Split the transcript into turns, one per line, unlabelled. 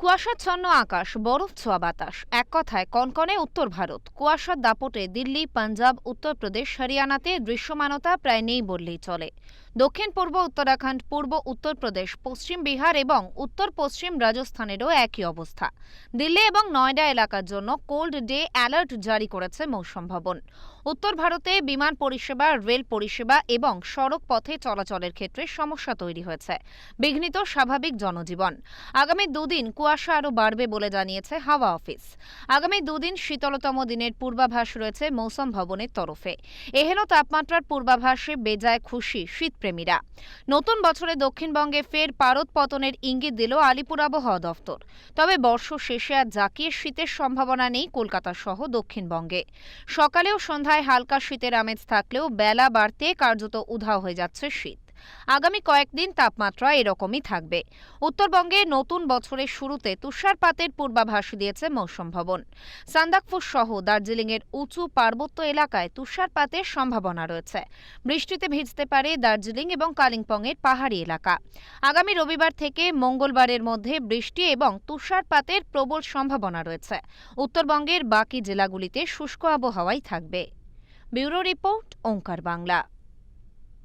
কুয়াশাচ্ছন্ন আকাশ, বরফ ছোঁয়া বাতাস। এক কথায়, কনকনে উত্তর ভারত। কুয়াশার দাপটে দিল্লি, পাঞ্জাব, উত্তরপ্রদেশ, হরিয়ানাতে দৃশ্যমানতা প্রায় নেই বললেই চলে। দক্ষিণ, পূর্ব, উত্তরাখণ্ড, পূর্ব, উত্তরপ্রদেশ, পশ্চিম বিহার এবং উত্তর পশ্চিম রাজস্থানেরও একই অবস্থা। দিল্লি এবং নয়ডা এলাকার জন্য কোল্ড ডে অ্যালার্ট জারি করেছে মৌসুম ভবন। উত্তর ভারতে বিমান পরিষেবা, রেল পরিষেবা এবং সড়ক পথে চলাচলের ক্ষেত্রে সমস্যা তৈরি হয়েছে। বিঘ্নিত স্বাভাবিক জনজীবন। আগামী দুদিন কুয়াশা আরও বাড়বে বলে জানিয়েছে হাওয়া অফিস। আগামী দুদিন শীতলতম দিনের পূর্বাভাস রয়েছে মৌসুম ভবনের তরফে। এহেন তাপমাত্রার পূর্বাভাসে বেজায় খুশি শীতপ্রেমীরা। নতুন বছরে দক্ষিণবঙ্গে ফের পারদ পতনের ইঙ্গিত দিল আলিপুর আবহাওয়া দফতর। তবে বর্ষ শেষে আর জাকিয়ে শীতের সম্ভাবনা নেই কলকাতা সহ দক্ষিণবঙ্গে। সকালেও সন্ধ্যায় হালকা শীতের আমেজ থাকলেও বেলা বাড়তে কার্যত উধাও হয়ে যাচ্ছে শীত। আগামী কয়েকদিন তাপমাত্রা এরকমই থাকবে। উত্তরবঙ্গে নতুন বছরের শুরুতে তুষারপাতের পূর্বাভাস দিয়েছে মৌসুম ভবন। সান্দাকফু সহ দার্জিলিংয়ের উঁচু পার্বত্য এলাকায় তুষারপাতের সম্ভাবনা রয়েছে। বৃষ্টিতে ভিজতে পারে দার্জিলিং এবং কালিম্পংয়ের পাহাড়ি এলাকা। আগামী রবিবার থেকে মঙ্গলবারের মধ্যে বৃষ্টি এবং তুষারপাতের প্রবল সম্ভাবনা রয়েছে। উত্তরবঙ্গের বাকি জেলাগুলিতে শুষ্ক আবহাওয়াই থাকবে। Bureau report, Onkar Bangla.